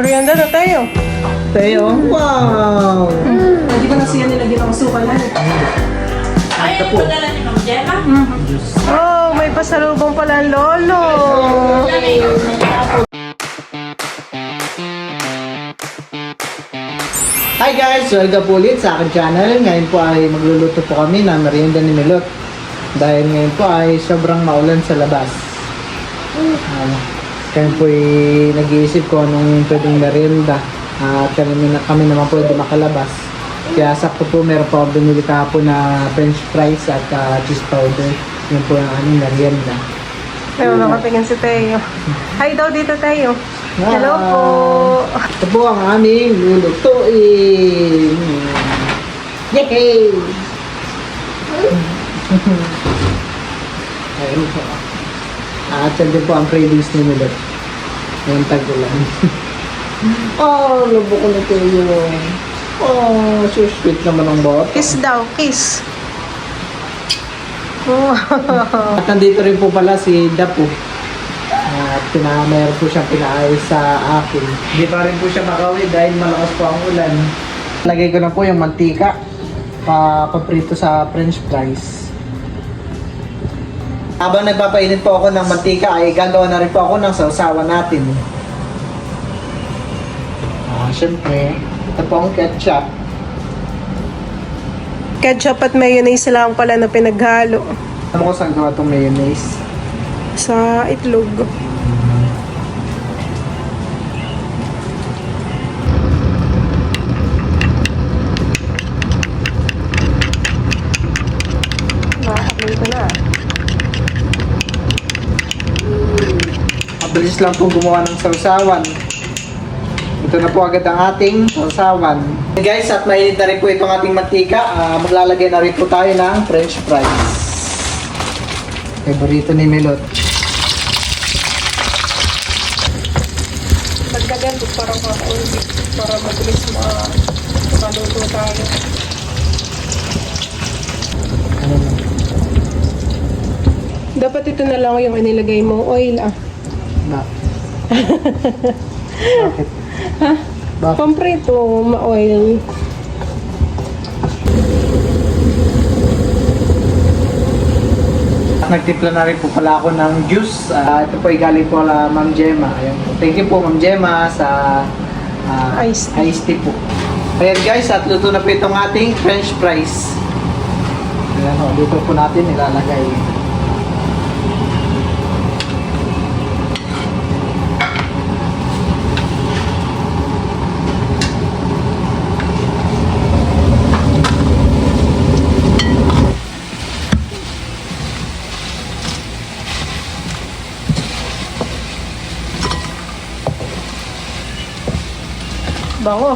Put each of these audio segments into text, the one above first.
Merienda na tayo. Tayo, wow! Hindi ba na siya nilagyan ng suka na? Ay, Ito po. padala ni Ma'am Gemma. Oh, may pasalubong pala ang lolo. Hi guys! Welcome po ulit sa aking channel. Ngayon po ay magluluto po kami ng merienda ni Milot. Dahil ngayon po ay sobrang maulan sa labas. Um, kaya po ay nag-iisip ko anong pwedeng merienda. At kami, na, kami naman po hindi makalabas. Kaya sakto po meron po binili kahapon na french fries at ah, cheese powder. Yun po ang aming merienda. Ayun, nakatingin si Teo. Hi daw dito, Teo. Hello Wow. po. Ito po ang aming lulutuin. Yay! Ayun po. Yan din po ang cravings ni Milot. Ngayong tag-ulan. oh, lubo ko na kayo. Oh, so sweet naman ang bot. Kiss daw, kiss. Oh. At nandito rin po pala si Dapo. At pina, mayroon po siyang pinaayos sa akin. Hindi pa rin po siya makauwi dahil malakas po ang ulan. Lagay ko na po yung mantika. Pa paprito sa french fries. Habang nagpapainit po ako ng mantika ay gagawa na rin po ako ng sausawan natin. Ah, syempre, ito po ang ketchup. Ketchup at mayonnaise lang pala na pinaghalo Ano ko saan gawa itong mayonnaise? sa itlog. Mabilis lang pong gumawa ng sausawan. Ito na po agad ang ating sausawan. Guys, at mainit na rin po itong ating mantika. Ah, maglalagay na rin po tayo ng french fries. Favorito ni Milot. Dagdagan ko parang kakaunti para mabilis ma makaluto tayo. Ano? Dapat ito na lang yung inilagay mong oil ah. Na. Bakit? Bakit? Pamprito, ma-oil. Nagtimpla na rin po pala ako ng juice. Ah, ito po ay galing po la Ma'am Gemma. Ayan po. Thank you po Ma'am Gemma sa ah, Iced tea. iced tea po. Ayan guys, at luto na po itong ating french fries. Ayan o, dito po natin ilalagay. Bango.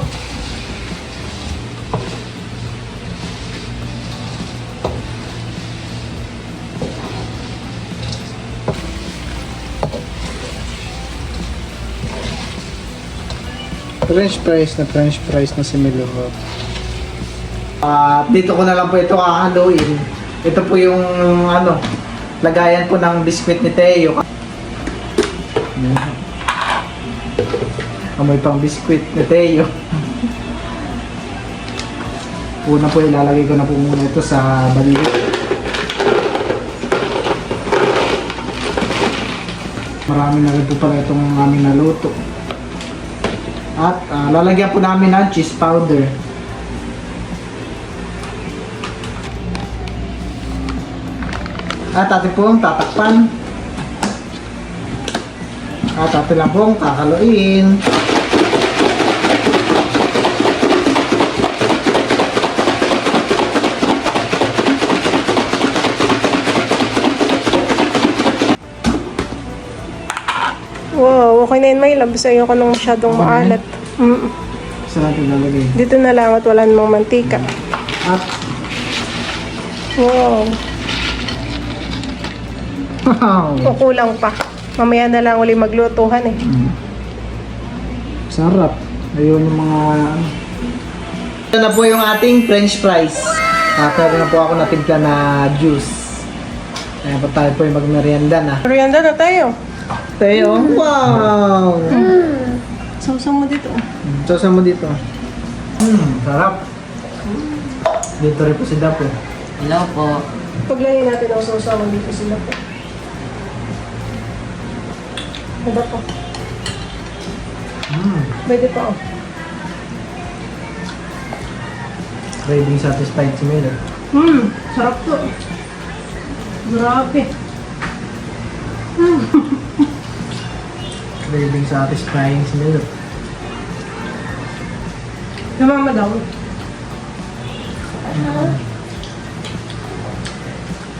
French fries na French fries na si Milo. Ah, dito ko na lang po ito hahaluin. Ito po yung ano, lagayan po ng biskwit ni Teo. Ayan. Amoy pang biskwit ni Teo. Una po ilalagay ko na po muna ito sa balik. Marami na rin po pala itong aming naluto. At ah, lalagyan po namin ng cheese powder. At atin pong tatakpan. At atin lang pong kakaluin. Na yun, may labs. Ayoko nang masyadong na maalat. Mm. Saan natin lalagay? Dito na lang at wala namang mantika. At Wow, wow! o kulang pa. Mamaya na lang uli maglutuhan eh. Mm. Sarap. Ayun yung mga... Ito na po yung ating french fries. Ah, pero na po ako natimpla na juice. Ayan pa tayo po yung magmerienda na. Merienda na tayo. Teo, wow! Sausang mo dito. Saan mo dito? Hmm, sarap. Dito rin po si Dapo. Hello po. Paglayin natin ang sausawan dito sila po. Ano po? Hmm, Pwede pa oh. craving satisfied si Milo. Hmm, sarap to. Grabe. Craving satisfying si Milo. Namama daw.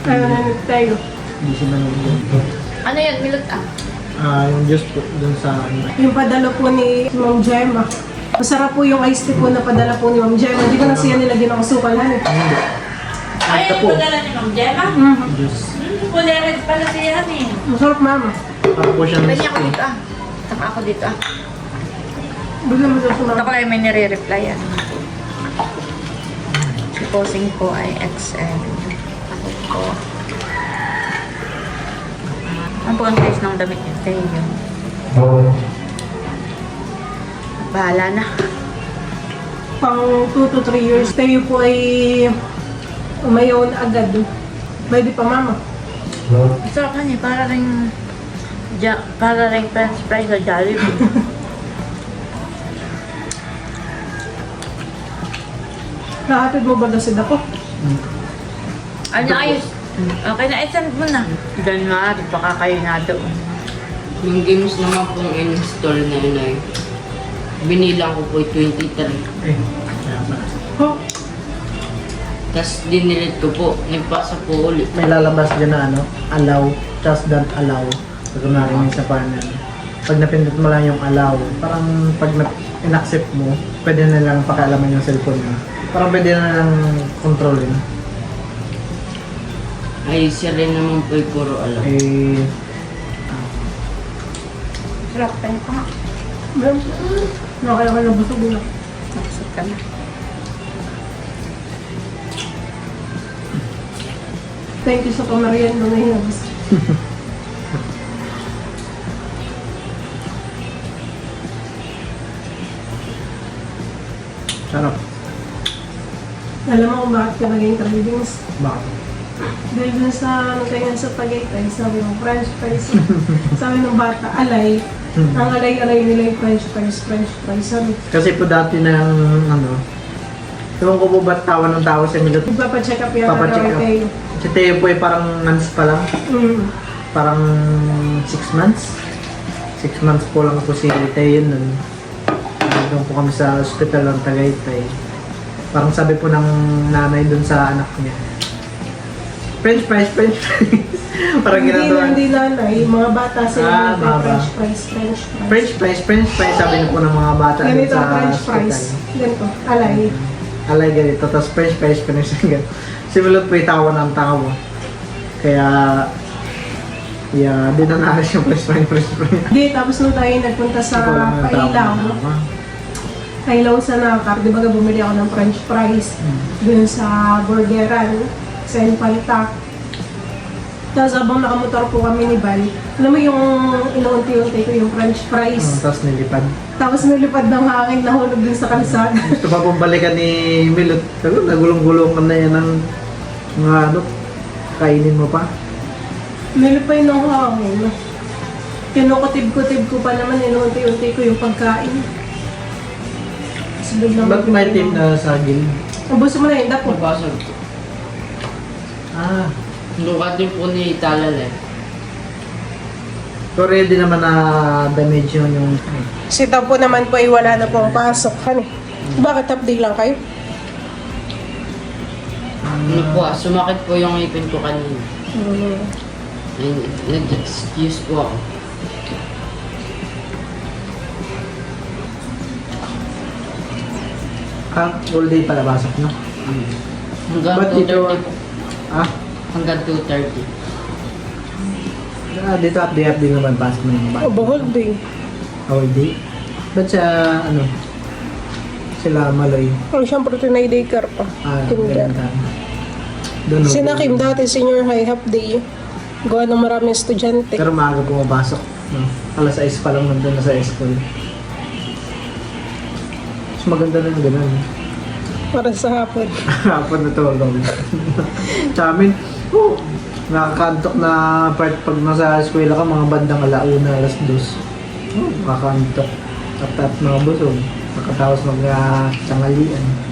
Ayaw na tayo. Hindi siya nanonood. Ano yan? Milot ah. Ah, yung juice po dun sa ano. Yung padala po ni Ma'am Gemma. Masarap po yung iced tea po na padala po ni Ma'am Gemma. Hindi ko na siya nilagyan ng asukal, han eh. Hindi. Ay, Ito yung po. padala ni Ma'am Gemma? Mm. Juice. Hmm, Pulered pala siya yan eh. Masarap, mama. Para po siyang Ganyan whiskey. dito ah. Taka ako dito ah. Bigla mo sa ko lang may nire-reply yan. Si posing ko ay XL. Ako ko. Po ang size ng damit niya? Tayo yun. Bahala na. Pang 2 to 3 years. Tayo po ay umayaw na agad. Pwede pa, mama. Sarap na niya. Para rin ja, para rin french fries sa Jollibee. Nakatid mo ba daw si Dapo? ano ayos? Okay na, i-send mo na. January, baka kayo na doon. Yung games naman pong in-install na yun ay binilang ko po 23. Eh. Oh, Tapos dinilit ko po. Nagpasa po ulit. May lalabas dyan na ano, allow, just don't allow. So, kunwari may isa pa na, pag napindot mo lang yung allow, parang pag na- in-accept mo, pwede na lang pakialaman yung cellphone mo. Parang pwede na lang kontrolin. Ay, siya rin naman po yung puro alam. Eh, Sarap pa nga. ma'am. Nakaya ka na busog na. Nakusot ka na. Thank you sa pamariendo na hinabas. Alam mo kung bakit ka naging cravings? Bakit? Dahil dun sa nagtayo sa Tagaytay, sabi mo, french fries. sabi ng bata, alay. Ang alay-alay nila yung french fries, french fries. Sabi, Kasi po dati ng ano, Ewan ko po ba't tawa ng tawa sa Milot. magpapacheck up yata Papacheck up. kayo. Si Teo po ay parang months pa lang. Mm. Parang 6 months. 6 months po lang po si Teo nun. Nandun po kami sa hospital ng Tagaytay. Parang sabi po ng nanay dun sa anak niya. French fries, French fries. parang Hindi ginagawa. na, hindi nanay, mga bata sila ah, mga french fries, french fries. French fries, French fries sabi niyo po ng mga bata Ganito sa french hospital. fries. Ganito, alay. Alay ganito. Tapos French fries rin siya ganito. Si Milot po yung tawa ng tawa. Kaya, yeah, di na nalas yung French fries, French fries. Hindi, tapos nung tayo nagpunta sa Pailaw, ng tawa. Pailaw sa Nakar, di ba nga bumili ako ng french fries dun sa burgeran, sa Infanta. Tapos habang nakamotor po kami ni Val, alam mo yung inuunti-unti ko yung french Mm, fries. tapos nilipad. Tapos nilipad ng hangin, nahulog dun sa kalsada. Gusto pa pong balikan ni Milot. Nagulong-gulong ka na yan ng mga ano, kainin mo pa. Nilipay ng hangin. Kinukutib-kutib ko pa naman, inuunti-unti ko yung pagkain. Biglang Ba't may tip na sa gilid? Ubusin mo na yun, dapo. Nabasag. Ah, Lukat din po ni Talal eh. so ready naman na damage yun yung... Si Tapo naman po ay wala na pong pasok. Hani? Bakit update lang kayo? Ano po ah, sumakit po yung ipin ko kanina. Ay, Nag-excuse po ako. Ah, all day pala basok no? Mm. Hanggang dito? 2.30 po. Ah, Hanggang 2.30. ah dito update update naman pasok na yung Oh, bahol din. All day? Ba't siya, ano, sila maloy? Ang siyempre tinay daycare pa. Ah, Kinder. ganda. Doon, Si okay. Nakim dati senior high half day. Gawa ng maraming estudyante. Pero maaga pumapasok. No? Alas 6 pa lang nandun na sa school. Maganda na yung ganun. Para sa hapon. Hapon na tulog. Sa amin, oh, nakakantok na part pag nasa eskwela ka, mga bandang alauna, alas dos. Oh, nakakantok. At at mga busog. Nakatapos mag uh, tangalian. Oh,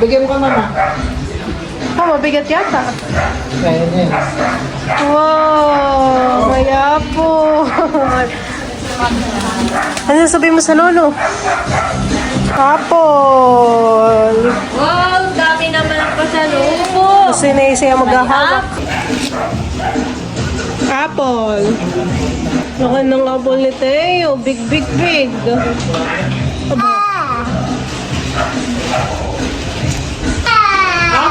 bigyan mo ka mama. Oh, mabigat yata. Kaya niya yun. Wow, may apple. ano sabihin mo sa lolo? Apple. Wow, dami naman ang pasalubong. Kasi naisaya maghahawak. Apple. Laki ng apple ni Teo. Big, big, big.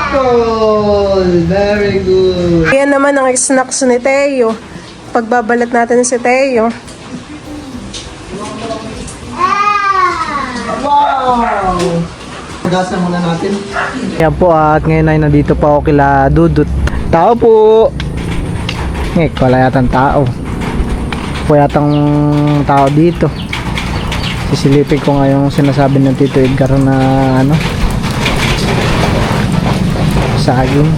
Apple! Very good! Yan naman ang snacks ni Teo. Pagbabalat natin si Teo. Wow! Pagasan muna natin. Yan po at ngayon ay nandito pa ako kila Dudut. Tao po! Ngek, wala yatang tao. Wala yatang tao dito. Sisilipin ko nga yung sinasabi ng Tito Edgar na ano saging.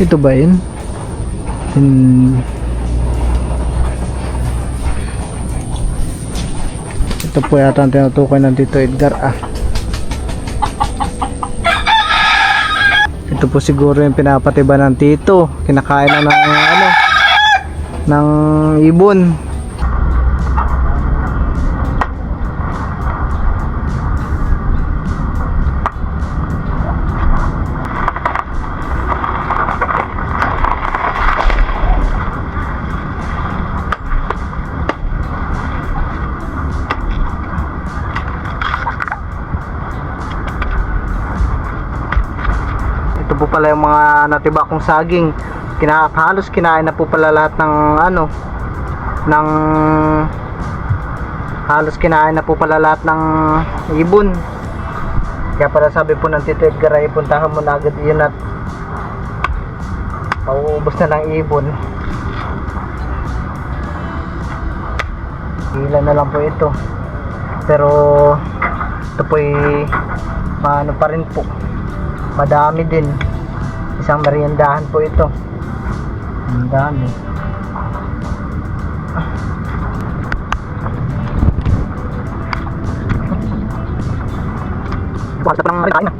Ito ba yun? Hmm. Ito po yata ang tinutukoy ng Tito Edgar ah. Ito po siguro yung pinapatiba ng tito. Kinakain na ng ano ng ibon. Yung mga natiba kong saging. Kina, halos kinain na po pala lahat ng ano ng halos kinain na po pala lahat ng ibon. Kaya pala sabi po ng Tito Edgar ay puntahan mo na agad yun at mauubos na ng ibon. Ilan na lang po ito. Pero ito po ay ano pa rin po madami din isang meriendahan po ito ang dami Basta pa lang rin kain na.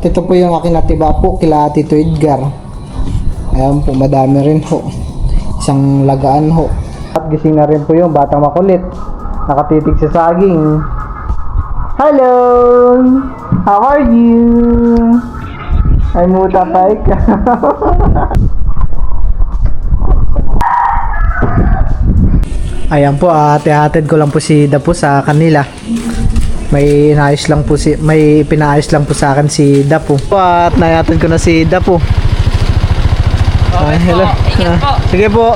At ito po yung aking natiba po kila Tito Edgar. Ayan po, madami rin ho. Isang lagaan ho. At gising na rin po yung batang makulit. Nakatitig sa saging. Hello! How are you? Ay muta pa ikaw. Ayan po, at ihatid ko lang po si Dapo sa kanila. May inayos lang po si may pinaayos lang po sa akin si Dapo. At nayatid ko na si Dapo. Okay Ah, hello. po. Ingat Ah, po. sige po.